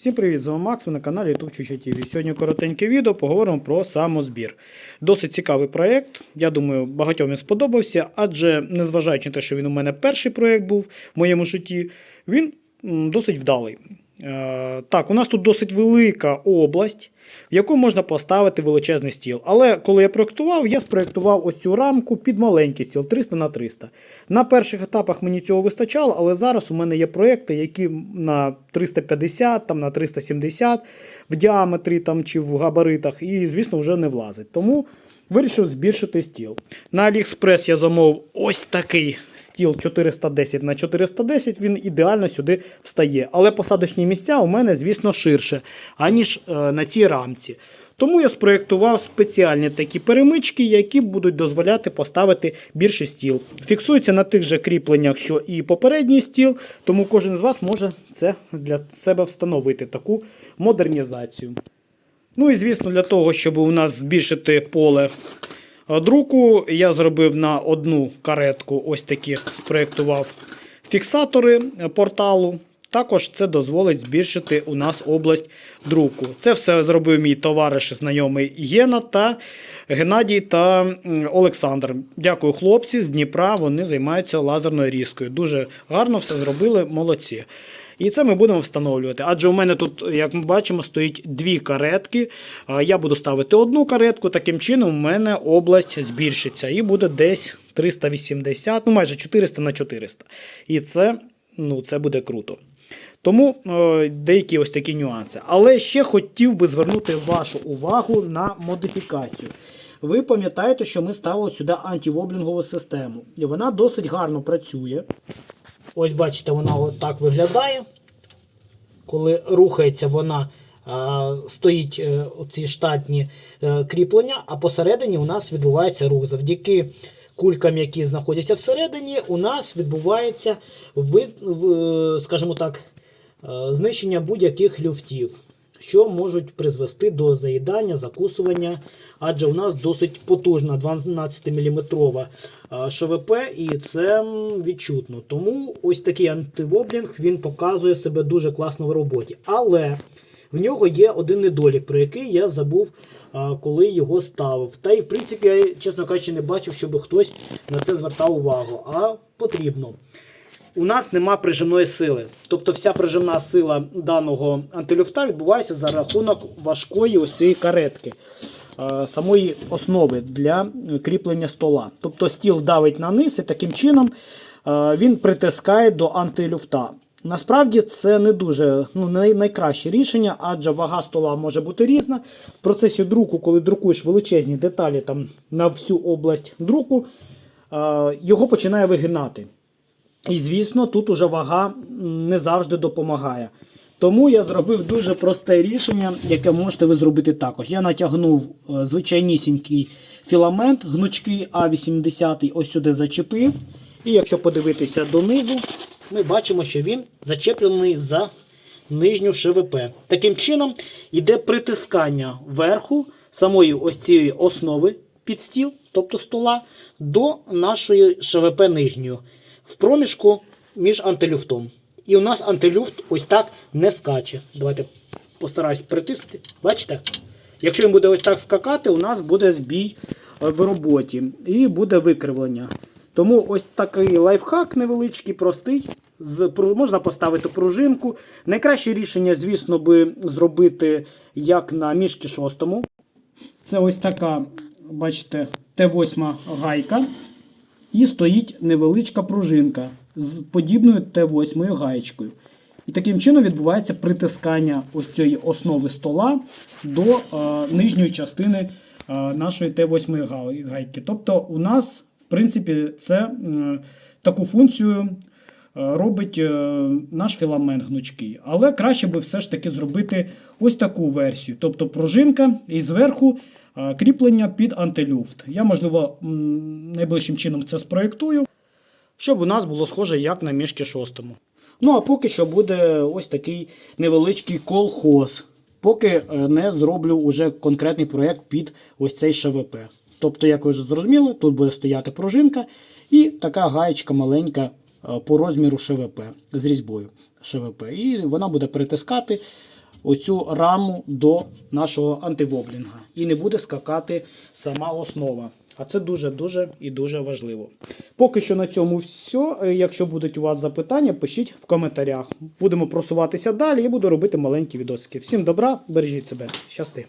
Всім привіт, з вами Макс, ви на каналі YouTube TV. Сьогодні коротеньке відео, поговоримо про самозбір. Досить цікавий проєкт. Я думаю, багатьом він сподобався, адже незважаючи на те, що він у мене перший проєкт був в моєму житті, він досить вдалий. Е, так, у нас тут досить велика область, в яку можна поставити величезний стіл. Але коли я проєктував, я спроєктував ось цю рамку під маленький стіл 300 на 300. На перших етапах мені цього вистачало, але зараз у мене є проєкти, які на 350, там, на 370 в діаметрі там, чи в габаритах, і, звісно, вже не влазить. Тому вирішив збільшити стіл. На AliExpress я замовив ось такий стіл 410 на 410, він ідеально сюди встає. Але посадочні місця у мене, звісно, ширше, аніж е, на цій рамці. Тому я спроєктував спеціальні такі перемички, які будуть дозволяти поставити більший стіл. Фіксується на тих же кріпленнях, що і попередній стіл, тому кожен з вас може це для себе встановити таку модернізацію. Ну і звісно, для того, щоб у нас збільшити поле друку, я зробив на одну каретку ось такі спроєктував фіксатори е, порталу. Також це дозволить збільшити у нас область друку. Це все зробив мій товариш, знайомий Єна та Геннадій та Олександр. Дякую, хлопці з Дніпра. Вони займаються лазерною різкою. Дуже гарно все зробили, молодці. І це ми будемо встановлювати. Адже у мене тут, як ми бачимо, стоїть дві каретки. Я буду ставити одну каретку. Таким чином, у мене область збільшиться і буде десь 380, ну майже 400 на 400. І це, ну, це буде круто. Тому е, деякі ось такі нюанси. Але ще хотів би звернути вашу увагу на модифікацію. Ви пам'ятаєте, що ми ставили сюди антивоблінгову систему. І вона досить гарно працює. Ось бачите, вона отак виглядає. Коли рухається, вона а, стоїть е, ці штатні е, кріплення, а посередині у нас відбувається рух. Завдяки кулькам, які знаходяться всередині, у нас відбувається вид, скажімо так, е, знищення будь-яких люфтів, що можуть призвести до заїдання, закусування, адже у нас досить потужна 12-мм ШВП, і це відчутно. Тому ось такий антивоблінг він показує себе дуже класно в роботі. Але в нього є один недолік, про який я забув, коли його ставив. Та й в принципі, я, чесно кажучи, не бачив, щоб хтось на це звертав увагу. А потрібно. У нас нема прижимної сили. Тобто вся прижимна сила даного антилюфта відбувається за рахунок важкої ось цієї каретки, самої основи для кріплення стола. Тобто стіл давить на низ і таким чином він притискає до антилюфта. Насправді це не дуже ну, найкраще рішення, адже вага стола може бути різна. В процесі друку, коли друкуєш величезні деталі там, на всю область друку, його починає вигинати. І, звісно, тут уже вага не завжди допомагає. Тому я зробив дуже просте рішення, яке можете ви зробити також. Я натягнув е, звичайнісінький філамент гнучкий А80, ось сюди зачепив. І якщо подивитися донизу, ми бачимо, що він зачеплений за нижню ШВП. Таким чином йде притискання верху самої ось цієї основи під стіл, тобто стола, до нашої ШВП нижньої в проміжку між антилюфтом. І у нас антилюфт ось так не скаче. Давайте постараюсь притиснути. Бачите? Якщо він буде ось так скакати, у нас буде збій е, в роботі і буде викривлення. Тому ось такий лайфхак невеличкий, простий. Можна поставити пружинку. Найкраще рішення, звісно, би зробити як на мішки шостому. Це ось така, бачите, Т8 гайка. І стоїть невеличка пружинка з подібною Т8 гаєчкою. І таким чином відбувається притискання ось цієї основи стола до е, нижньої частини е, нашої Т8 гайки. Тобто, у нас, принципі, це е, таку функцію е, робить е, наш філамент гнучкий. Але краще би все ж таки зробити ось таку версію. Тобто пружинка і зверху кріплення під антилюфт. Я, можливо, найближчим чином це спроєктую, щоб у нас було схоже як на мішки шостому. Ну, а поки що буде ось такий невеличкий колхоз. Поки е, не зроблю уже конкретний проєкт під ось цей ШВП. Тобто, як ви вже зрозуміли, тут буде стояти пружинка і така гаєчка маленька е, по розміру ШВП з різьбою ШВП. І вона буде притискати оцю раму до нашого антивоблінга. І не буде скакати сама основа. А це дуже-дуже і дуже важливо. Поки що на цьому все. Якщо будуть у вас запитання, пишіть в коментарях. Будемо просуватися далі і буду робити маленькі відосики. Всім добра, бережіть себе. Щасти!